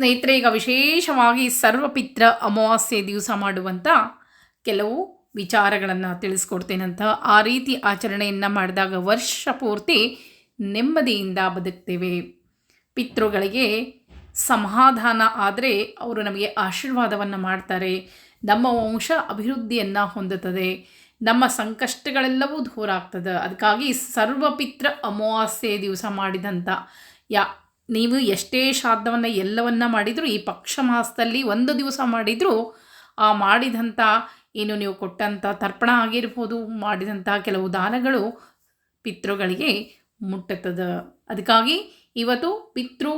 ಸ್ನೇಹಿತರೆ, ಈಗ ವಿಶೇಷವಾಗಿ ಸರ್ವಪಿತ್ರ ಅಮಾವಾಸ್ಯೆ ದಿವಸ ಮಾಡುವಂಥ ಕೆಲವು ವಿಚಾರಗಳನ್ನು ತಿಳಿಸ್ಕೊಡ್ತೇನಂತ ಆ ರೀತಿ ಆಚರಣೆಯನ್ನು ಮಾಡಿದಾಗ ವರ್ಷ ಪೂರ್ತಿ ನೆಮ್ಮದಿಯಿಂದ ಬದುಕ್ತೇವೆ. ಪಿತೃಗಳಿಗೆ ಸಮಾಧಾನ ಆದರೆ ಅವರು ನಮಗೆ ಆಶೀರ್ವಾದವನ್ನು ಮಾಡ್ತಾರೆ. ನಮ್ಮ ವಂಶ ಅಭಿವೃದ್ಧಿಯನ್ನು ಹೊಂದುತ್ತದೆ. ನಮ್ಮ ಸಂಕಷ್ಟಗಳೆಲ್ಲವೂ ದೂರ ಆಗ್ತದೆ. ಅದಕ್ಕಾಗಿ ಸರ್ವಪಿತ್ರ ಅಮಾವಾಸ್ಯೆ ದಿವಸ ಮಾಡಿದಂಥ ಯಾ ನೀವು ಎಷ್ಟೇ ಶ್ರಾದ್ದವನ್ನು ಎಲ್ಲವನ್ನ ಮಾಡಿದರೂ, ಈ ಪಕ್ಷ ಮಾಸದಲ್ಲಿ ಒಂದು ದಿವಸ ಮಾಡಿದರೂ, ಆ ಮಾಡಿದಂಥ ಏನು ನೀವು ಕೊಟ್ಟಂಥ ತರ್ಪಣ ಆಗಿರ್ಬೋದು ಮಾಡಿದಂಥ ಕೆಲವು ದಾನಗಳು ಪಿತೃಗಳಿಗೆ ಮುಟ್ಟುತ್ತದೆ. ಅದಕ್ಕಾಗಿ ಇವತ್ತು ಪಿತೃ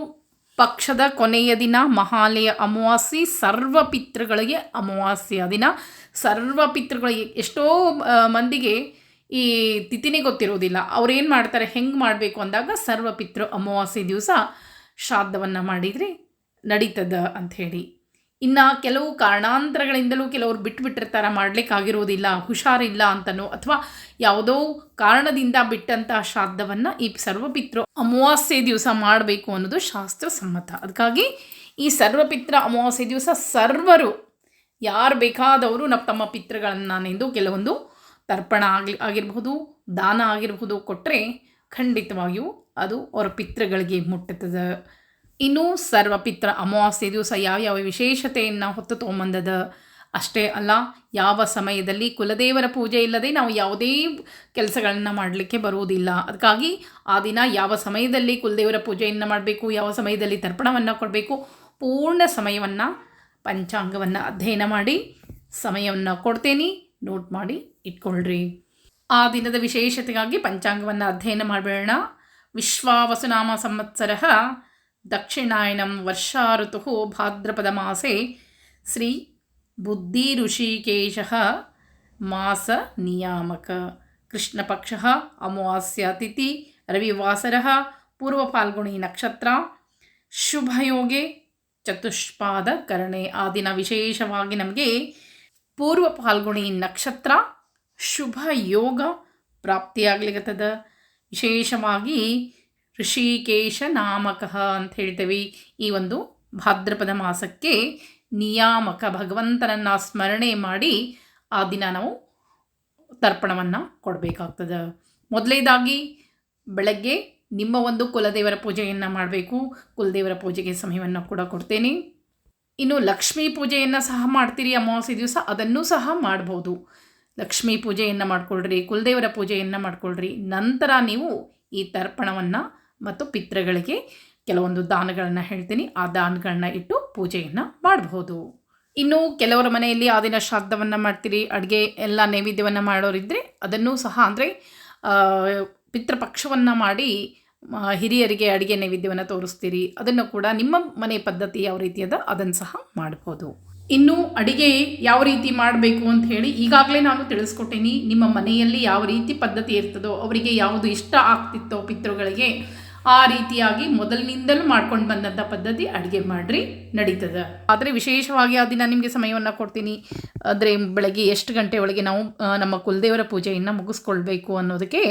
ಪಕ್ಷದ ಕೊನೆಯ ದಿನ, ಮಹಾಲಯ ಅಮಾವಾಸ್ಯೆ, ಸರ್ವ ಪಿತೃಗಳಿಗೆ ಅಮಾವಾಸ್ಯೆಯ ದಿನ. ಸರ್ವ ಪಿತೃಗಳಿಗೆ ಎಷ್ಟೋ ಮಂದಿಗೆ ಈ ತಿಥಿನೇ ಗೊತ್ತಿರೋದಿಲ್ಲ ಅವ್ರೇನು ಮಾಡ್ತಾರೆ? ಹೆಂಗೆ ಮಾಡಬೇಕು ಅಂದಾಗ ಸರ್ವ ಪಿತೃ ಅಮಾವಾಸ್ಯೆ ದಿವಸ ಶ್ರಾದ್ದವನ್ನು ಮಾಡಿದರೆ ನಡೀತದ ಅಂಥೇಳಿ. ಇನ್ನು ಕೆಲವು ಕಾರಣಾಂತರಗಳಿಂದಲೂ ಕೆಲವರು ಬಿಟ್ಟುಬಿಟ್ಟಿರ್ತಾರೆ ಮಾಡಲಿಕ್ಕಾಗಿರೋದಿಲ್ಲ ಹುಷಾರಿಲ್ಲ ಅಂತನೋ ಅಥವಾ ಯಾವುದೋ ಕಾರಣದಿಂದ ಬಿಟ್ಟಂತಹ ಶ್ರಾದ್ದವನ್ನು ಈ ಸರ್ವಪಿತೃ ಅಮಾವಾಸ್ಯೆ ದಿವಸ ಮಾಡಬೇಕು ಅನ್ನೋದು ಶಾಸ್ತ್ರ ಸಮ್ಮತ ಅದಕ್ಕಾಗಿ ಈ ಸರ್ವಪಿತ್ರ ಅಮಾವಾಸ್ಯೆ ದಿವಸ ಸರ್ವರು, ಯಾರು ಬೇಕಾದವರು ನಮ್ಮ ತಮ್ಮ ಪಿತೃಗಳನ್ನು ನೆಂದು ಕೆಲವೊಂದು ತರ್ಪಣ ಆಗಲಿ, ಆಗಿರಬಹುದು, ದಾನ ಆಗಿರಬಹುದು ಕೊಟ್ಟರೆ ಖಂಡಿತವಾಗಿಯೂ ಅದು ಅವರ ಪಿತೃಗಳಿಗೆ ಮುಟ್ಟುತ್ತದೆ. ಇನ್ನೂ ಸರ್ವ ಪಿತ್ರ ಅಮಾವಾಸ್ಯೆ ದಿವಸ ಯಾವ್ಯಾವ ವಿಶೇಷತೆಯನ್ನು ಹೊತ್ತು ತೊಗೊಂಬಂದದ? ಅಷ್ಟೇ ಅಲ್ಲ, ಯಾವ ಸಮಯದಲ್ಲಿ ಕುಲದೇವರ ಪೂಜೆ ಇಲ್ಲದೆ ನಾವು ಯಾವುದೇ ಕೆಲಸಗಳನ್ನು ಮಾಡಲಿಕ್ಕೆ ಬರುವುದಿಲ್ಲ. ಅದಕ್ಕಾಗಿ ಆ ದಿನ ಯಾವ ಸಮಯದಲ್ಲಿ ಕುಲದೇವರ ಪೂಜೆಯನ್ನು ಮಾಡಬೇಕು, ಯಾವ ಸಮಯದಲ್ಲಿ ತರ್ಪಣವನ್ನು ಕೊಡಬೇಕು, ಪೂರ್ಣ ಸಮಯವನ್ನು, ಪಂಚಾಂಗವನ್ನು ಅಧ್ಯಯನ ಮಾಡಿ ಸಮಯವನ್ನು ಕೊಡ್ತೇನೆ. ನೋಟ್ ಮಾಡಿ ಇಟ್ಕೊಳ್ರಿ. ಆ ದಿನದ ವಿಶೇಷತೆಗಾಗಿ ಪಂಚಾಂಗವನ್ನು ಅಧ್ಯಯನ ಮಾಡಬೇಡ ವಿಶ್ವಾವಸುನಾಮ ಸಂವತ್ಸರ ದಕ್ಷಿಣಾಯನಂ ವರ್ಷಾ ಋತು ಭಾದ್ರಪದ ಮಾಸೆ ಶ್ರೀ ಬುದ್ಧಿ ಋಷಿಕೇಶ ಮಾಸ ನಿಯಾಮಕ. ಕೃಷ್ಣಪಕ್ಷ ಅಮಾವಾಸ್ಯ ತಿಥಿ, ರವಿವಾಸರ ಪೂರ್ವ ಫಾಲ್ಗುಣಿ ನಕ್ಷತ್ರ, ಶುಭಯೋಗೆ ಚತುಷ್ಪಾದ ಕರ್ಣೆ ಆ ದಿನ ವಿಶೇಷವಾಗಿ ನಮಗೆ ಪೂರ್ವ ಫಾಲ್ಗುಣಿ ನಕ್ಷತ್ರ ಶುಭ ಯೋಗ ಪ್ರಾಪ್ತಿಯಾಗ್ಲಿಕತ್ತದ ವಿಶೇಷವಾಗಿ ಋಷಿಕೇಶ ನಾಮಕ ಅಂತ ಹೇಳ್ತೇವೆ. ಈ ಒಂದು ಭಾದ್ರಪದ ಮಾಸಕ್ಕೆ ನಿಯಾಮಕ ಭಗವಂತನನ್ನು ಸ್ಮರಣೆ ಮಾಡಿ ಆ ದಿನ ನಾವು ತರ್ಪಣವನ್ನು ಕೊಡಬೇಕಾಗ್ತದೆ. ಮೊದಲೇದಾಗಿ ಬೆಳಗ್ಗೆ ನಿಮ್ಮ ಒಂದು ಕುಲದೇವರ ಪೂಜೆಯನ್ನು ಮಾಡಬೇಕು. ಕುಲದೇವರ ಪೂಜೆಗೆ ಸಮಯವನ್ನು ಕೂಡ ಕೊಡ್ತೇನೆ. ಇನ್ನು ಲಕ್ಷ್ಮೀ ಪೂಜೆಯನ್ನು ಸಹ ಮಾಡ್ತೀರಿ ಅಮಾವಾಸ್ಯೆ ದಿವಸ ಅದನ್ನು ಸಹ ಮಾಡ್ಬೋದು. ಲಕ್ಷ್ಮೀ ಪೂಜೆಯನ್ನು ಮಾಡ್ಕೊಳ್ರಿ, ಕುಲದೇವರ ಪೂಜೆಯನ್ನು ಮಾಡ್ಕೊಳ್ರಿ. ನಂತರ ನೀವು ಈ ತರ್ಪಣವನ್ನು ಮತ್ತು ಪಿತೃಗಳಿಗೆ ಕೆಲವೊಂದು ದಾನಗಳನ್ನು ಹೇಳ್ತೀನಿ. ಆ ದಾನಗಳನ್ನ ಇಟ್ಟು ಪೂಜೆಯನ್ನು ಮಾಡಬಹುದು. ಇನ್ನು ಕೆಲವರ ಮನೆಯಲ್ಲಿ ಆ ದಿನ ಶ್ರಾದ್ದವನ್ನು ಮಾಡ್ತೀರಿ, ಅಡುಗೆ ಎಲ್ಲ ನೈವೇದ್ಯವನ್ನು ಮಾಡೋರಿದ್ದರೆ ಅದನ್ನು ಸಹ ಅಂದರೆ ಪಿತೃಪಕ್ಷವನ್ನು ಮಾಡಿ ಹಿರಿಯರಿಗೆ ಅಡುಗೆ ನೈವೇದ್ಯವನ್ನು ತೋರಿಸ್ತೀರಿ. ಅದನ್ನು ಕೂಡ ನಿಮ್ಮ ಮನೆ ಪದ್ಧತಿ ಯಾವ ರೀತಿಯದ ಅದನ್ನು ಸಹ ಮಾಡ್ಬೋದು. ಇನ್ನು ಅಡಿಗೆ ಯಾವ ರೀತಿ ಮಾಡಬೇಕು ಅಂತ ಹೇಳಿ ಈಗಾಗಲೇ ನಾನು ತಿಳಿಸ್ಕೊಟ್ಟೇನಿ. ನಿಮ್ಮ ಮನೆಯಲ್ಲಿ ಯಾವ ರೀತಿ ಪದ್ಧತಿ ಇರ್ತದೋ, ಅವರಿಗೆ ಯಾವುದು ಇಷ್ಟ ಆಗ್ತಿತ್ತೋ ಪಿತೃಗಳಿಗೆ ಆ ರೀತಿಯಾಗಿ ಮೊದಲಿನಿಂದಲೂ ಮಾಡ್ಕೊಂಡು ಬಂದಂಥ ಪದ್ಧತಿ ಅಡುಗೆ ಮಾಡಿರಿ ನಡೀತದೆ. ಆದರೆ ವಿಶೇಷವಾಗಿ ಆ ದಿನ ನಿಮಗೆ ಸಮಯವನ್ನು ಕೊಡ್ತೀನಿ. ಅಂದರೆ ಬೆಳಗ್ಗೆ ಎಷ್ಟು ಗಂಟೆ ಒಳಗೆ ನಾವು ನಮ್ಮ ಕುಲದೇವರ ಪೂಜೆಯನ್ನು ಮುಗಿಸ್ಕೊಳ್ಬೇಕು ಅನ್ನೋದಕ್ಕೆ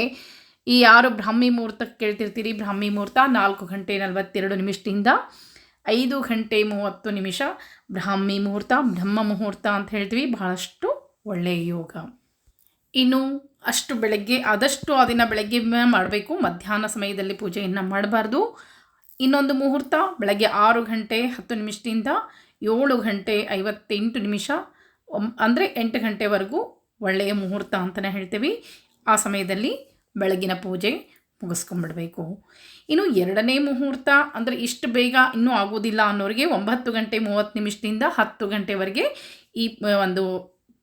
ಈ ಯಾರು ಬ್ರಾಹ್ಮಿ ಮುಹೂರ್ತಕ್ಕೆ ಕೇಳ್ತಿರ್ತೀರಿ, ಬ್ರಾಹ್ಮಿ ಮುಹೂರ್ತ ನಾಲ್ಕು ಗಂಟೆ ನಲವತ್ತೆರಡು ನಿಮಿಷದಿಂದ ಐದು ಗಂಟೆ ಮೂವತ್ತು ನಿಮಿಷ ಬ್ರಾಹ್ಮಿ ಮುಹೂರ್ತ, ಬ್ರಹ್ಮ ಮುಹೂರ್ತ ಅಂತ ಹೇಳ್ತೀವಿ. ಬಹಳಷ್ಟು ಒಳ್ಳೆಯ ಯೋಗ. ಇನ್ನು ಅಷ್ಟು ಬೆಳಗ್ಗೆ, ಆದಷ್ಟು ಆ ದಿನ ಬೆಳಗ್ಗೆ ಮಾಡಬೇಕು. ಮಧ್ಯಾಹ್ನ ಸಮಯದಲ್ಲಿ ಪೂಜೆಯನ್ನು ಮಾಡಬಾರ್ದು. ಇನ್ನೊಂದು ಮುಹೂರ್ತ, ಬೆಳಗ್ಗೆ ಆರು ಗಂಟೆ ಹತ್ತು ನಿಮಿಷದಿಂದ ಏಳು ಗಂಟೆ ಐವತ್ತೆಂಟು ನಿಮಿಷ ಅಂದರೆ ಎಂಟು ಗಂಟೆವರೆಗೂ ಒಳ್ಳೆಯ ಮುಹೂರ್ತ ಅಂತಲೇ ಹೇಳ್ತೀವಿ. ಆ ಸಮಯದಲ್ಲಿ ಬೆಳಗಿನ ಪೂಜೆ ಮುಗಿಸ್ಕೊಂಡ್ಬಿಡ್ಬೇಕು ಇನ್ನು ಎರಡನೇ ಮುಹೂರ್ತ ಅಂದರೆ ಇಷ್ಟು ಬೇಗ ಇನ್ನೂ ಆಗೋದಿಲ್ಲ ಅನ್ನೋರಿಗೆ ಒಂಬತ್ತು ಗಂಟೆ ಮೂವತ್ತು ನಿಮಿಷದಿಂದ ಹತ್ತು ಗಂಟೆವರೆಗೆ ಈ ಒಂದು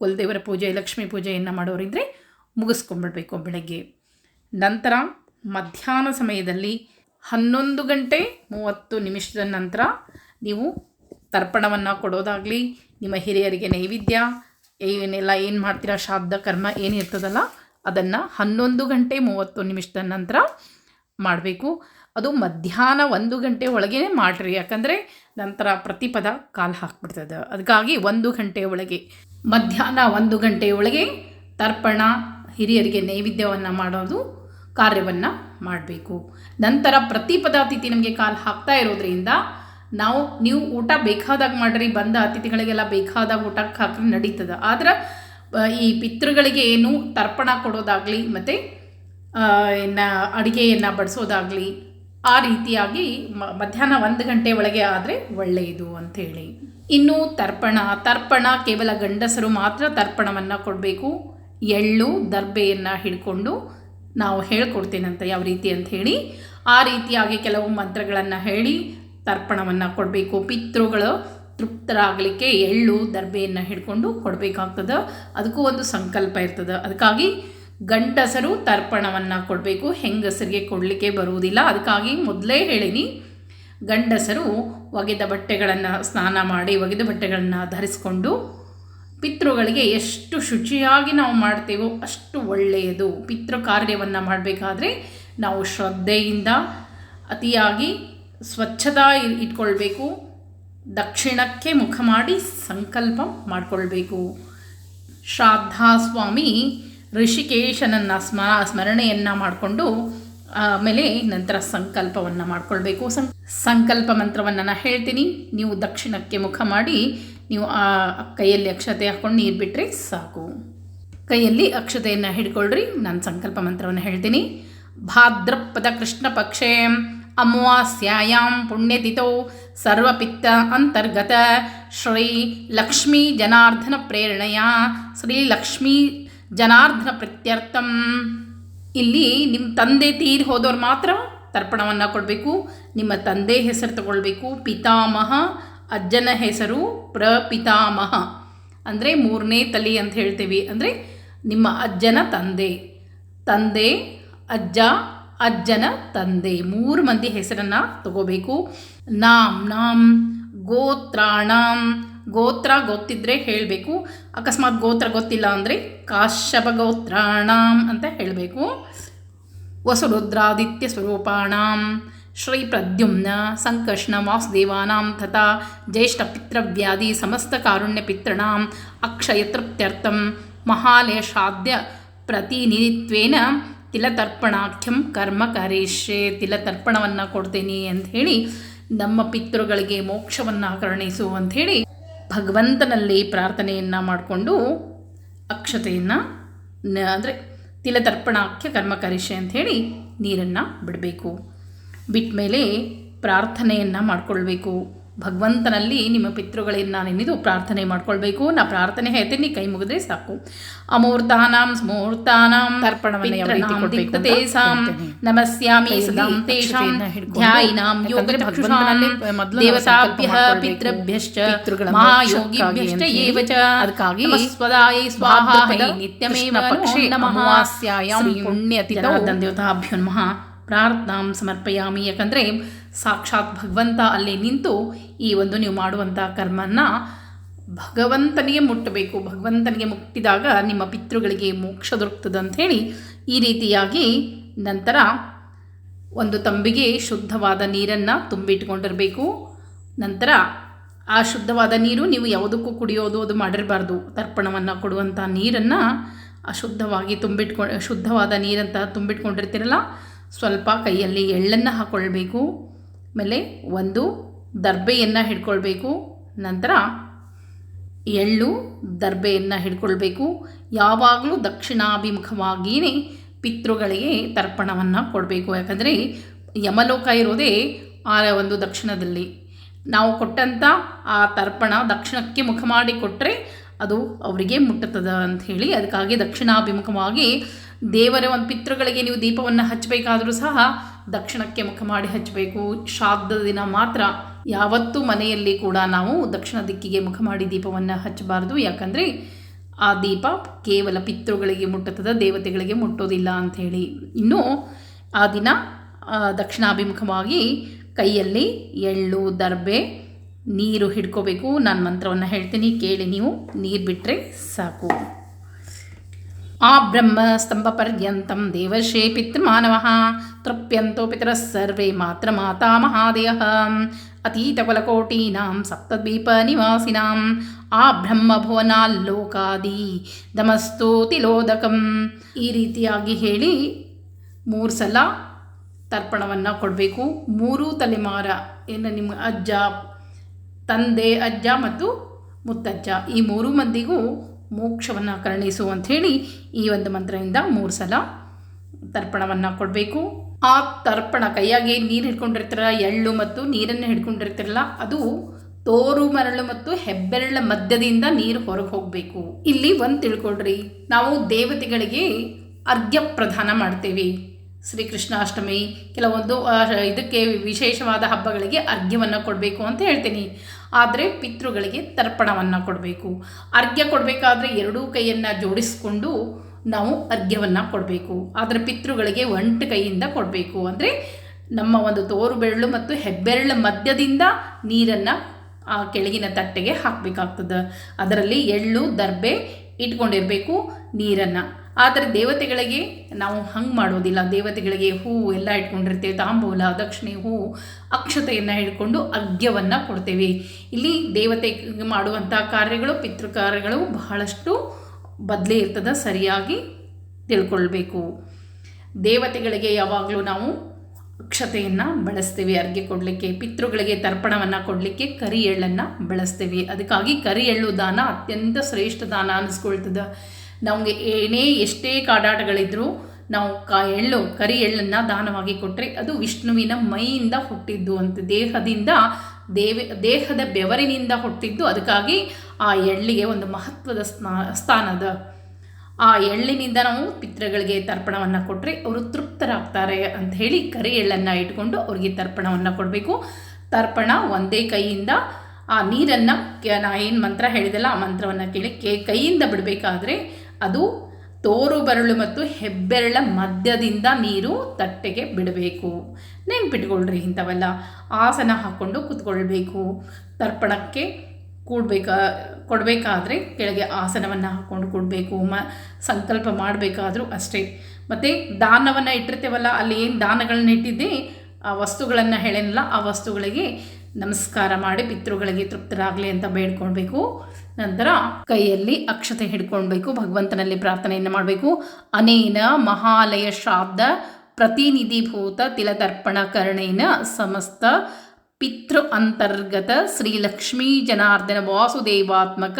ಕುಲದೇವರ ಪೂಜೆ, ಲಕ್ಷ್ಮೀ ಪೂಜೆಯನ್ನು ಮಾಡೋರಿದ್ದರೆ ಮುಗಿಸ್ಕೊಂಡ್ಬಿಡ್ಬೇಕು ಬೆಳಗ್ಗೆ. ನಂತರ ಮಧ್ಯಾಹ್ನ ಸಮಯದಲ್ಲಿ ಹನ್ನೊಂದು ಗಂಟೆ ಮೂವತ್ತು ನಿಮಿಷದ ನಂತರ ನೀವು ತರ್ಪಣವನ್ನು ಕೊಡೋದಾಗಲಿ, ನಿಮ್ಮ ಹಿರಿಯರಿಗೆ ನೈವೇದ್ಯ ಏನೆಲ್ಲ ಏನು ಮಾಡ್ತೀರಾ, ಶ್ರಾದ್ದ, ಕರ್ಮ ಏನಿರ್ತದಲ್ಲ ಅದನ್ನು ಹನ್ನೊಂದು ಗಂಟೆ ಮೂವತ್ತು ನಿಮಿಷದ ನಂತರ ಮಾಡಬೇಕು. ಅದು ಮಧ್ಯಾಹ್ನ ಒಂದು ಗಂಟೆ ಒಳಗೆ ಮಾಡಿರಿ. ಯಾಕಂದರೆ ನಂತರ ಪ್ರತಿಪದ ಕಾಲು ಹಾಕ್ಬಿಡ್ತದೆ. ಅದಕ್ಕಾಗಿ ಒಂದು ಗಂಟೆ ಒಳಗೆ, ಮಧ್ಯಾಹ್ನ ಒಂದು ಗಂಟೆ ಒಳಗೆ ತರ್ಪಣ ಹಿರಿಯರಿಗೆ ನೈವೇದ್ಯವನ್ನು ಮಾಡೋದು ಕಾರ್ಯವನ್ನು ಮಾಡಬೇಕು. ನಂತರ ಪ್ರತಿಪದ ಅತಿಥಿ ನಮಗೆ ಕಾಲು ಹಾಕ್ತಾ ಇರೋದ್ರಿಂದ ನಾವು, ನೀವು ಊಟ ಬೇಕಾದಾಗ ಮಾಡಿರಿ, ಬಂದ ಅತಿಥಿಗಳಿಗೆಲ್ಲ ಬೇಕಾದಾಗ ಊಟಕ್ಕೆ ಹಾಕಿ ನಡೀತದೆ. ಆದ್ರೆ ಈ ಪಿತೃಗಳಿಗೆ ಏನು ತರ್ಪಣ ಕೊಡೋದಾಗಲಿ ಮತ್ತು ಇನ್ನು ಅಡುಗೆಯನ್ನು ಬಡಿಸೋದಾಗಲಿ ಆ ರೀತಿಯಾಗಿ ಮಧ್ಯಾಹ್ನ ಒಂದು ಗಂಟೆ ಒಳಗೆ ಆದರೆ ಒಳ್ಳೆಯದು ಅಂಥೇಳಿ ಇನ್ನು ತರ್ಪಣ ತರ್ಪಣ ಕೇವಲ ಗಂಡಸರು ಮಾತ್ರ ತರ್ಪಣವನ್ನು ಕೊಡಬೇಕು. ಎಳ್ಳು, ದರ್ಬೆಯನ್ನು ಹಿಡ್ಕೊಂಡು ನಾವು ಹೇಳ್ಕೊಡ್ತೇನಂತ ಯಾವ ರೀತಿ ಅಂಥೇಳಿ ಆ ರೀತಿಯಾಗಿ ಕೆಲವು ಮಂತ್ರಗಳನ್ನು ಹೇಳಿ ತರ್ಪಣವನ್ನು ಕೊಡಬೇಕು. ಪಿತೃಗಳು ತೃಪ್ತರಾಗಲಿಕ್ಕೆ ಎಳ್ಳು, ದರ್ಬೆಯನ್ನು ಹಿಡ್ಕೊಂಡು ಕೊಡಬೇಕಾಗ್ತದೆ. ಅದಕ್ಕೂ ಒಂದು ಸಂಕಲ್ಪ ಇರ್ತದೆ. ಅದಕ್ಕಾಗಿ ಗಂಡಸರು ತರ್ಪಣವನ್ನು ಕೊಡಬೇಕು, ಹೆಂಗಸರಿಗೆ ಕೊಡಲಿಕ್ಕೆ ಬರುವುದಿಲ್ಲ. ಅದಕ್ಕಾಗಿ ಮೊದಲೇ ಹೇಳಿನಿ, ಗಂಡಸರು ಒಗೆದ ಬಟ್ಟೆಗಳನ್ನು ಸ್ನಾನ ಮಾಡಿ, ಒಗೆದ ಬಟ್ಟೆಗಳನ್ನು ಧರಿಸ್ಕೊಂಡು ಪಿತೃಗಳಿಗೆ ಎಷ್ಟು ಶುಚಿಯಾಗಿ ನಾವು ಮಾಡ್ತೇವೋ ಅಷ್ಟು ಒಳ್ಳೆಯದು. ಪಿತೃ ಕಾರ್ಯವನ್ನು ಮಾಡಬೇಕಾದ್ರೆ ನಾವು ಶ್ರದ್ಧೆಯಿಂದ ಅತಿಯಾಗಿ ಸ್ವಚ್ಛತಾ ಇಟ್ಕೊಳ್ಬೇಕು. ದಕ್ಷಿಣಕ್ಕೆ ಮುಖ ಮಾಡಿ ಸಂಕಲ್ಪ ಮಾಡಿಕೊಳ್ಬೇಕು. ಶ್ರಾದ್ದಾಸ್ವಾಮಿ ಋಷಿಕೇಶನನ್ನು ಸ್ಮ, ಸ್ಮರಣೆಯನ್ನು ಮಾಡಿಕೊಂಡು, ಆಮೇಲೆ ನಂತರ ಸಂಕಲ್ಪವನ್ನು ಮಾಡಿಕೊಳ್ಬೇಕು. ಸಂ, ಸಂಕಲ್ಪ ಮಂತ್ರವನ್ನು ನಾನು ಹೇಳ್ತೀನಿ. ನೀವು ದಕ್ಷಿಣಕ್ಕೆ ಮುಖ ಮಾಡಿ, ನೀವು ಆ ಕೈಯಲ್ಲಿ ಅಕ್ಷತೆ ಹಾಕ್ಕೊಂಡು ನೀರು ಬಿಟ್ಟರೆ ಸಾಕು. ಕೈಯಲ್ಲಿ ಅಕ್ಷತೆಯನ್ನು ಹಿಡ್ಕೊಳ್ರಿ. ನಾನು ಸಂಕಲ್ಪ ಮಂತ್ರವನ್ನು ಹೇಳ್ತೀನಿ. ಭಾದ್ರಪದ ಕೃಷ್ಣ ಪಕ್ಷೇ ಅಮಾವಾಸ್ಯಾಂ ಪುಣ್ಯತಿಥೌ ಸರ್ವಪಿತ್ತ ಅಂತರ್ಗತ ಶ್ರೀ ಲಕ್ಷ್ಮೀ ಜನಾರ್ದನ ಪ್ರೇರಣೆಯ, ಶ್ರೀ ಲಕ್ಷ್ಮೀ ಜನಾರ್ದನ ಪ್ರತ್ಯರ್ಥಂ. ಇಲ್ಲಿ ನಿಮ್ಮ ತಂದೆ ತೀರಿ ಹೋದವ್ರು ಮಾತ್ರ ತರ್ಪಣವನ್ನು ಕೊಡಬೇಕು, ನಿಮ್ಮ ತಂದೆ ಹೆಸರು ತಗೊಳ್ಬೇಕು, ಪಿತಾಮಹ, ಅಜ್ಜನ ಹೆಸರು ಪ್ರಪಿತಾಮಹ. ಅಂದರೆ ಮೂರನೇ ತಲೆ ಅಂತ ಹೇಳ್ತೀವಿ. ಅಂದರೆ ನಿಮ್ಮ ಅಜ್ಜನ ತಂದೆ ತಂದೆ, ಅಜ್ಜ, ಅಜ್ಜನ ತಂದೆ. ಮೂರು ಮಂದಿ ಹೆಸರನ್ನು ತಗೋಬೇಕು. ನಾಮ್ ಗೋತ್ರಾಣಾಂ ಗೋತ್ರ ಗೊತ್ತಿದ್ರೆ ಹೇಳಬೇಕು. ಅಕಸ್ಮಾತ್ ಗೋತ್ರ ಗೊತ್ತಿಲ್ಲ ಅಂದರೆ ಕಾಶ್ಯಪ ಗೋತ್ರಾಣಾಂ ಅಂತ ಹೇಳಬೇಕು. ವಸುರುದ್ರಾದಿತ್ಯ ಸ್ವರೂಪಾಣಾಂ ಶ್ರೀ ಪ್ರದ್ಯುಮ್ನ ಸಂಕರ್ಷಣ ವಾಸುದೇವಾನಾಂ ತಥಾ. ಜ್ಯೇಷ್ಠ ಪಿತೃವ್ಯಾಧಿ ಸಮಸ್ತ ಕಾರುಣ್ಯ ಪಿತೃಣಾಂ ಅಕ್ಷಯ ತೃಪ್ತ್ಯರ್ಥಂ. ಮಹಾಲಯ ಶ್ರಾದ್ಯ ಪ್ರತಿನಿಧಿತ್ವೇನ ತಿಲತರ್ಪಣಾಖ್ಯಂ ಕರ್ಮ ಕರಿಷ್ಯೆ. ತಿಲತರ್ಪಣವನ್ನು ಕೊಡ್ತೇನೆ ಅಂತ ಹೇಳಿ ನಮ್ಮ ಪಿತೃಗಳಿಗೆ ಮೋಕ್ಷವನ್ನು ಕರುಣಿಸು ಅಂಥೇಳಿ ಭಗವಂತನಲ್ಲಿ ಪ್ರಾರ್ಥನೆಯನ್ನು ಮಾಡಿಕೊಂಡು ಅಕ್ಷತೆಯನ್ನು ಅಂದರೆ ತಿಲತರ್ಪಣಾಖ್ಯ ಕರ್ಮಕರಿಷೆ ಅಂಥೇಳಿ ನೀರನ್ನು ಬಿಡಬೇಕು. ಬಿಟ್ಟ ಮೇಲೆ ಪ್ರಾರ್ಥನೆಯನ್ನು ಮಾಡ್ಕೊಳ್ಬೇಕು. ಭಗವಂತನಲ್ಲಿ ನಿಮ್ಮ ಪಿತೃಗಳನ್ನ ನೆನೆದು ಪ್ರಾರ್ಥನೆ ಮಾಡ್ಕೊಳ್ಬೇಕು ನಾ ಪ್ರಾರ್ಥನೆ ಹೇಳ್ತೀನಿ ಕೈ ಮುಗಿದ್ರೆ ಸಾಕು ಅಮೂರ್ತಾನಾಂ ಸ್ಮೂರ್ತಾನಾಂ ತರ್ಪಣವನ್ನು. ನಮಸ್ಯಾಮಿ ಸದಾಂ ತೇಷಾಂ ಧ್ಯಾಯಿನಾಂ ಯೋಗ ದೇವತಾಭ್ಯಃ. ಪಿತೃಭ್ಯಶ್ಚ ಮಹಾಯೋಗಿಭ್ಯಶ್ಚ ಏವ ಚ ಅದಕ್ಕಾಗಿ ನಮಸ್ವದಾಯ ಸ್ವಾಹಾ ನಿತ್ಯಮೇವ ಕೃಷ್ಣ ನಮಃ ಶ್ರೀ ದಂದೇವತಾಭ್ಯೋ ನಮಃ ಪ್ರಾರ್ಥನಾಂ ಸಮರ್ಪಯಾಮಿ. ಯಾಕಂದರೆ ಸಾಕ್ಷಾತ್ ಭಗವಂತ ಅಲ್ಲಿ ನಿಂತು ಈ ಒಂದು ನೀವು ಮಾಡುವಂಥ ಕರ್ಮನ ಭಗವಂತನಿಗೆ ಮುಟ್ಟಬೇಕು. ಭಗವಂತನಿಗೆ ಮುಟ್ಟಿದಾಗ ನಿಮ್ಮ ಪಿತೃಗಳಿಗೆ ಮೋಕ್ಷ ದೊರಕ್ತದೆ ಅಂಥೇಳಿ ಈ ರೀತಿಯಾಗಿ ನಂತರ ಒಂದು ತಂಬಿಗೆ ಶುದ್ಧವಾದ ನೀರನ್ನು ತುಂಬಿಟ್ಕೊಂಡಿರಬೇಕು. ನಂತರ ಆ ಶುದ್ಧವಾದ ನೀರು ನೀವು ಯಾವುದಕ್ಕೂ ಕುಡಿಯೋದು, ಅದು ಮಾಡಿರಬಾರ್ದು. ತರ್ಪಣವನ್ನು ಕೊಡುವಂಥ ನೀರನ್ನು ಅಶುದ್ಧವಾಗಿ ತುಂಬಿಟ್ಕೊಂಡು ಶುದ್ಧವಾದ ನೀರಂತ ತುಂಬಿಟ್ಕೊಂಡಿರ್ತೀರಲ್ಲ ಸ್ವಲ್ಪ ಕೈಯಲ್ಲಿ ಎಳ್ಳನ್ನು ಹಾಕ್ಕೊಳ್ಬೇಕು ಆಮೇಲೆ ಒಂದು ದರ್ಬೆಯನ್ನು ಹಿಡ್ಕೊಳ್ಬೇಕು, ನಂತರ ಎಳ್ಳು ದರ್ಬೆಯನ್ನು ಹಿಡ್ಕೊಳ್ಬೇಕು. ಯಾವಾಗಲೂ ದಕ್ಷಿಣಾಭಿಮುಖವಾಗಿಯೇ ಪಿತೃಗಳಿಗೆ ತರ್ಪಣವನ್ನು ಕೊಡಬೇಕು. ಯಾಕಂದರೆ ಯಮಲೋಕ ಇರೋದೇ ಆ ಒಂದು ದಕ್ಷಿಣದಲ್ಲಿ. ನಾವು ಕೊಟ್ಟಂಥ ಆ ತರ್ಪಣ ದಕ್ಷಿಣಕ್ಕೆ ಮುಖ ಮಾಡಿ ಕೊಟ್ಟರೆ ಅದು ಅವರಿಗೆ ಮುಟ್ಟುತ್ತದೆ ಅಂತ ಹೇಳಿ, ಅದಕ್ಕಾಗಿ ದಕ್ಷಿಣಾಭಿಮುಖವಾಗಿ ದೇವರ ಒಂದು ಪಿತೃಗಳಿಗೆ ನೀವು ದೀಪವನ್ನು ಹಚ್ಚಬೇಕಾದರೂ ಸಹ ದಕ್ಷಿಣಕ್ಕೆ ಮುಖ ಮಾಡಿ ಹಚ್ಚಬೇಕು ಶ್ರಾದ್ದ ದಿನ ಮಾತ್ರ ಯಾವತ್ತೂ ಮನೆಯಲ್ಲಿ ಕೂಡ ನಾವು ದಕ್ಷಿಣ ದಿಕ್ಕಿಗೆ ಮುಖ ಮಾಡಿ ದೀಪವನ್ನು ಹಚ್ಚಬಾರ್ದು. ಯಾಕಂದರೆ ಆ ದೀಪ ಕೇವಲ ಪಿತೃಗಳಿಗೆ ಮುಟ್ಟುತ್ತದೆ, ದೇವತೆಗಳಿಗೆ ಮುಟ್ಟೋದಿಲ್ಲ ಅಂಥೇಳಿ ಇನ್ನು ಆ ದಿನ ದಕ್ಷಿಣಾಭಿಮುಖವಾಗಿ ಕೈಯಲ್ಲಿ ಎಳ್ಳು, ದರ್ಬೆ, ನೀರು ಹಿಡ್ಕೋಬೇಕು. ನಾನು ಮಂತ್ರವನ್ನು ಹೇಳ್ತೀನಿ, ಕೇಳಿ ನೀವು. ನೀರು ಬಿಟ್ಟರೆ ಸಾಕು. ಆ ಬ್ರಹ್ಮ ಸ್ತಂಭ ಪರ್ಯಂತಂ ಮಾನವಃ ತೃಪ್ಯಂತೋ ಪಿತರಃ ಸರ್ವೇ ಮಾತ್ರ ಮಾತಾ ಮಹಾದಯ. ಅತೀತಕುಲಕೋಟೀನಾಂ ಸಪ್ತದ್ವೀಪ ನಿವಾಸಿನಾಂ ಆ ಬ್ರಹ್ಮಭುವನಾಲ್ಲೋಕಾದಿ ದಮಸ್ತೋ ತಿಲೋದಕಂ ಈ ರೀತಿಯಾಗಿ ಹೇಳಿ ಮೂರು ಸಲ ತರ್ಪಣವನ್ನು ಕೊಡಬೇಕು. ಮೂರು ತಲೆಮಾರ, ಏನು ನಿಮ್ಮ ಅಜ್ಜ, ತಂದೆ ಅಜ್ಜ ಮತ್ತು ಮುತ್ತಜ್ಜ, ಈ ಮೂರು ಮಂದಿಗೂ ಮೋಕ್ಷವನ್ನು ಕರುಣಿಸು ಅಂಥೇಳಿ ಈ ಒಂದು ಮಂತ್ರದಿಂದ ಮೂರು ಸಲ ತರ್ಪಣವನ್ನು ಕೊಡಬೇಕು. ಆ ತರ್ಪಣ ಕೈಯಾಗಿ ನೀರು ಹಿಡ್ಕೊಂಡಿರ್ತಾರಲ್ಲ, ಎಳ್ಳು ಮತ್ತು ನೀರನ್ನು ಹಿಡ್ಕೊಂಡಿರ್ತಿರಲ್ಲ, ಅದು ತೋರು, ಮರಳು ಮತ್ತು ಹೆಬ್ಬೆರಳ ಮಧ್ಯದಿಂದ ನೀರು ಹೊರಗೆ ಹೋಗಬೇಕು. ಇಲ್ಲಿ ಒಂದು ತಿಳ್ಕೊಳ್ರಿ. ನಾವು ದೇವತೆಗಳಿಗೆ ಅರ್ಘ್ಯ ಪ್ರಧಾನ ಮಾಡ್ತೇವೆ. ಶ್ರೀಕೃಷ್ಣಾಷ್ಟಮಿ, ಕೆಲವೊಂದು ಇದಕ್ಕೆ ವಿಶೇಷವಾದ ಹಬ್ಬಗಳಿಗೆ ಅರ್ಘ್ಯವನ್ನು ಕೊಡಬೇಕು ಅಂತ ಹೇಳ್ತೀನಿ. ಆದರೆ ಪಿತೃಗಳಿಗೆ ತರ್ಪಣವನ್ನು ಕೊಡಬೇಕು. ಅರ್ಘ್ಯ ಕೊಡಬೇಕಾದ್ರೆ ಎರಡೂ ಕೈಯನ್ನು ಜೋಡಿಸ್ಕೊಂಡು ನಾವು ಅರ್ಘ್ಯವನ್ನು ಕೊಡಬೇಕು. ಆದರೆ ಪಿತೃಗಳಿಗೆ ಒಂಟು ಕೈಯಿಂದ ಕೊಡಬೇಕು. ಅಂದರೆ ನಮ್ಮ ಒಂದು ತೋರು ಬೆರಳು ಮತ್ತು ಹೆಬ್ಬೆರಳು ಮಧ್ಯದಿಂದ ನೀರನ್ನು ಆ ಕೆಳಗಿನ ತಟ್ಟೆಗೆ ಹಾಕಬೇಕಾಗ್ತದೆ. ಅದರಲ್ಲಿ ಎಳ್ಳು, ದರ್ಬೆ ಇಟ್ಕೊಂಡಿರಬೇಕು ನೀರನ್ನು. ಆದರೆ ದೇವತೆಗಳಿಗೆ ನಾವು ಹಂಗೆ ಮಾಡೋದಿಲ್ಲ. ದೇವತೆಗಳಿಗೆ ಹೂವು ಎಲ್ಲ ಇಟ್ಕೊಂಡಿರ್ತೇವೆ. ತಾಂಬೂಲ, ದಕ್ಷಿಣೆ ಹೂವು ಅಕ್ಷತೆಯನ್ನು ಹಿಡ್ಕೊಂಡು ಅಗ್ಗವನ್ನು ಕೊಡ್ತೇವೆ. ಇಲ್ಲಿ ದೇವತೆ ಮಾಡುವಂಥ ಕಾರ್ಯಗಳು ಪಿತೃ ಕಾರ್ಯಗಳು ಬಹಳಷ್ಟು ಬದಲೇ ಇರ್ತದೆ, ಸರಿಯಾಗಿ ತಿಳ್ಕೊಳ್ಬೇಕು. ದೇವತೆಗಳಿಗೆ ಯಾವಾಗಲೂ ನಾವು ಅಕ್ಷತೆಯನ್ನು ಬಳಸ್ತೇವೆ. ಅರ್ಗೆ ಕೊಡಲಿಕ್ಕೆ, ಪಿತೃಗಳಿಗೆ ತರ್ಪಣವನ್ನು ಕೊಡಲಿಕ್ಕೆ ಕರಿ ಎಳ್ಳನ್ನು ಬಳಸ್ತೇವೆ. ಅದಕ್ಕಾಗಿ ಕರಿ ಎಳ್ಳು ದಾನ ಅತ್ಯಂತ ಶ್ರೇಷ್ಠ ದಾನ ಅನ್ನಿಸ್ಕೊಳ್ತದೆ ನಮಗೆ ಏನೇ ಎಷ್ಟೇ ಕಾಡಾಟಗಳಿದ್ರೂ ನಾವು ಕಾ ಎಳ್ಳು, ಕರಿ ಎಳ್ಳನ್ನು ದಾನವಾಗಿ ಕೊಟ್ಟರೆ ಅದು ವಿಷ್ಣುವಿನ ಮೈಯಿಂದ ಹುಟ್ಟಿದ್ದು ಅಂತ. ದೇಹದಿಂದ, ದೇವ, ದೇಹದ ಬೆವರಿನಿಂದ ಹುಟ್ಟಿದ್ದು. ಅದಕ್ಕಾಗಿ ಆ ಎಳ್ಳಿಗೆ ಒಂದು ಮಹತ್ವದ ಸ್ನಾ ಸ್ಥಾನದ ಆ ಎಳ್ಳಿನಿಂದ ನಾವು ಪಿತೃಗಳಿಗೆ ತರ್ಪಣವನ್ನು ಕೊಟ್ಟರೆ ಅವರು ತೃಪ್ತರಾಗ್ತಾರೆ ಅಂತ ಹೇಳಿ ಕರಿ ಎಳ್ಳನ್ನು ಇಟ್ಕೊಂಡು ಅವ್ರಿಗೆ ತರ್ಪಣವನ್ನು ಕೊಡಬೇಕು. ತರ್ಪಣ ಒಂದೇ ಕೈಯಿಂದ, ಆ ನೀರನ್ನು ನಾ ಏನು ಮಂತ್ರ ಹೇಳಿದಲ್ಲ ಆ ಮಂತ್ರವನ್ನು ಕೇಳಿ ಕೈಯಿಂದ ಬಿಡಬೇಕಾದ್ರೆ ಅದು ತೋರು ಬರಳು ಮತ್ತು ಹೆಬ್ಬೆರಳ ಮಧ್ಯದಿಂದ ನೀರು ತಟ್ಟೆಗೆ ಬಿಡಬೇಕು. ನೆನ್ಪಿಟ್ಕೊಳ್ರಿ ಇಂಥವೆಲ್ಲ. ಆಸನ ಹಾಕ್ಕೊಂಡು ಕೂತ್ಕೊಳ್ಬೇಕು. ತರ್ಪಣಕ್ಕೆ ಕೂಡಬೇಕಾ, ಕೊಡಬೇಕಾದ್ರೆ ಕೆಳಗೆ ಆಸನವನ್ನು ಹಾಕ್ಕೊಂಡು ಕೊಡಬೇಕು. ಮ, ಸಂಕಲ್ಪ ಮಾಡಬೇಕಾದ್ರೂ ಅಷ್ಟೇ. ಮತ್ತು ದಾನವನ್ನು ಇಟ್ಟಿರ್ತೇವಲ್ಲ, ಅಲ್ಲಿ ಏನು ದಾನಗಳನ್ನ ಇಟ್ಟಿದ್ದೆ? ಆ ವಸ್ತುಗಳನ್ನು ಹೇಳೇನಲ್ಲ, ಆ ವಸ್ತುಗಳಿಗೆ ನಮಸ್ಕಾರ ಮಾಡಿ, ಪಿತೃಗಳಿಗೆ ತೃಪ್ತರಾಗಲಿ ಅಂತ ಬೇಡ್ಕೊಳ್ಬೇಕು. ನಂತರ ಕೈಯಲ್ಲಿ ಅಕ್ಷತೆ ಹಿಡ್ಕೊಳ್ಬೇಕು, ಭಗವಂತನಲ್ಲಿ ಪ್ರಾರ್ಥನೆಯನ್ನು ಮಾಡಬೇಕು. ಅನೇನ ಮಹಾಲಯ ಶ್ರಾದ್ದ ಪ್ರತಿನಿಧಿಭೂತ ತಿಲತರ್ಪಣ ಕರ್ಣೇನ ಸಮಸ್ತ ಪಿತೃ ಅಂತರ್ಗತ ಶ್ರೀ ಲಕ್ಷ್ಮೀ ಜನಾರ್ದನ ವಾಸುದೇವಾತ್ಮಕ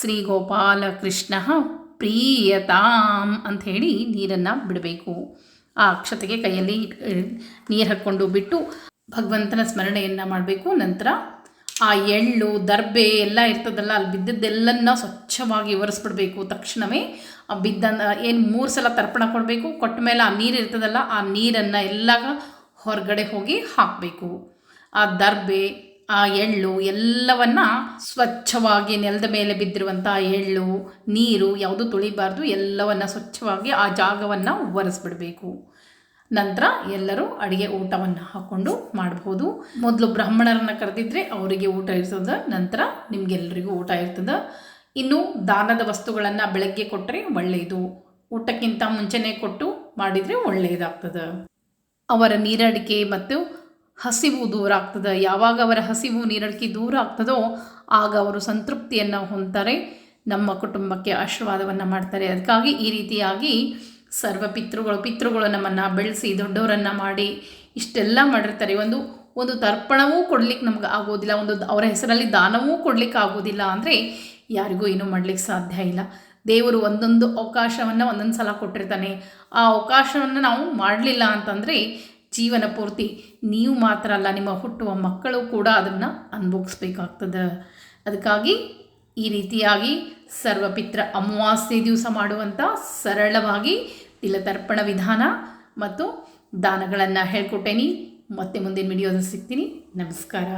ಶ್ರೀ ಗೋಪಾಲಕೃಷ್ಣ ಪ್ರೀಯತಾಂ ಅಂಥೇಳಿ ನೀರನ್ನು ಬಿಡಬೇಕು. ಆ ಅಕ್ಷತೆಗೆ ಕೈಯಲ್ಲಿ ನೀರು ಹಾಕ್ಕೊಂಡು ಬಿಟ್ಟು ಭಗವಂತನ ಸ್ಮರಣೆಯನ್ನು ಮಾಡಬೇಕು. ನಂತರ ಆ ಎಳ್ಳು, ದರ್ಬೆ ಎಲ್ಲ ಇರ್ತದಲ್ಲ, ಅಲ್ಲಿ ಬಿದ್ದದ್ದೆಲ್ಲನ್ನ ಸ್ವಚ್ಛವಾಗಿ ಒರೆಸ್ಬಿಡ್ಬೇಕು. ತಕ್ಷಣವೇ ಆ ಬಿದ್ದ, ಏನು ಮೂರು ಸಲ ತರ್ಪಣ ಕೊಡಬೇಕು. ಕೊಟ್ಟ ಮೇಲೆ ಆ ನೀರು ಇರ್ತದಲ್ಲ, ಆ ನೀರನ್ನು ಎಲ್ಲ ಹೊರಗಡೆ ಹೋಗಿ ಹಾಕಬೇಕು. ಆ ದರ್ಬೆ, ಆ ಎಳ್ಳು ಎಲ್ಲವನ್ನ ಸ್ವಚ್ಛವಾಗಿ ನೆಲದ ಮೇಲೆ ಬಿದ್ದಿರುವಂಥ ಎಳ್ಳು, ನೀರು, ಯಾವುದು ತುಳಿಬಾರ್ದು, ಎಲ್ಲವನ್ನ ಸ್ವಚ್ಛವಾಗಿ ಆ ಜಾಗವನ್ನು ಒರೆಸ್ಬಿಡಬೇಕು. ನಂತರ ಎಲ್ಲರೂ ಅಡುಗೆ ಊಟವನ್ನು ಹಾಕ್ಕೊಂಡು ಮಾಡ್ಬೋದು. ಮೊದಲು ಬ್ರಾಹ್ಮಣರನ್ನ ಕರೆದಿದ್ರೆ ಅವರಿಗೆ ಊಟ ಇರ್ತದೆ, ನಂತರ ನಿಮಗೆಲ್ಲರಿಗೂ ಊಟ ಇರ್ತದೆ. ಇನ್ನು ದಾನದ ವಸ್ತುಗಳನ್ನು ಬೆಳಗ್ಗೆ ಕೊಟ್ಟರೆ ಒಳ್ಳೆಯದು ಊಟಕ್ಕಿಂತ ಮುಂಚೆನೇ ಕೊಟ್ಟು ಮಾಡಿದರೆ ಒಳ್ಳೆಯದಾಗ್ತದೆ ಅವರ ನೀರಡಿಕೆ ಮತ್ತು ಹಸಿವು ದೂರ ಆಗ್ತದೆ. ಯಾವಾಗ ಅವರ ಹಸಿವು ನೀರಡಿಕೆ ದೂರ ಆಗ್ತದೋ ಆಗ ಅವರು ಸಂತೃಪ್ತಿಯನ್ನು ಹೊಂದ್ತಾರೆ. ನಮ್ಮ ಕುಟುಂಬಕ್ಕೆ ಆಶೀರ್ವಾದವನ್ನು ಮಾಡ್ತಾರೆ. ಅದಕ್ಕಾಗಿ ಈ ರೀತಿಯಾಗಿ ಸರ್ವ ಪಿತೃಗಳು ಪಿತೃಗಳು ನಮ್ಮನ್ನು ಬೆಳೆಸಿ ದೊಡ್ಡವರನ್ನು ಮಾಡಿ ಇಷ್ಟೆಲ್ಲ ಮಾಡಿರ್ತಾರೆ. ಒಂದು ಒಂದು ತರ್ಪಣವೂ ಕೊಡ್ಲಿಕ್ಕೆ ನಮ್ಗೆ ಆಗೋದಿಲ್ಲ, ಒಂದು ಅವರ ಹೆಸರಲ್ಲಿ ದಾನವೂ ಕೊಡ್ಲಿಕ್ಕೆ ಆಗೋದಿಲ್ಲ ಅಂದರೆ ಯಾರಿಗೂ ಏನೂ ಮಾಡಲಿಕ್ಕೆ ಸಾಧ್ಯ ಇಲ್ಲ. ದೇವರು ಒಂದೊಂದು ಅವಕಾಶವನ್ನು ಒಂದೊಂದು ಸಲ ಕೊಟ್ಟಿರ್ತಾನೆ. ಆ ಅವಕಾಶವನ್ನು ನಾವು ಮಾಡಲಿಲ್ಲ ಅಂತಂದರೆ ಜೀವನ ಪೂರ್ತಿ ನೀವು ಮಾತ್ರ ಅಲ್ಲ, ನಿಮ್ಮ ಹುಟ್ಟುವ ಮಕ್ಕಳು ಕೂಡ ಅದನ್ನು ಅನುಭವಿಸ್ಬೇಕಾಗ್ತದೆ ಅದಕ್ಕಾಗಿ ಈ ರೀತಿಯಾಗಿ ಸರ್ವಪಿತ್ರ ಅಮಾವಾಸ್ಯೆ ದಿವಸ ಮಾಡುವಂಥ ಸರಳವಾಗಿ ತಿಲತರ್ಪಣ ವಿಧಾನ ಮತ್ತು ದಾನಗಳನ್ನು ಹೇಳ್ಕೊಟ್ಟೇನಿ. ಮತ್ತೆ ಮುಂದಿನ ವಿಡಿಯೋದಲ್ಲಿ ಸಿಗ್ತೀನಿ. ನಮಸ್ಕಾರ.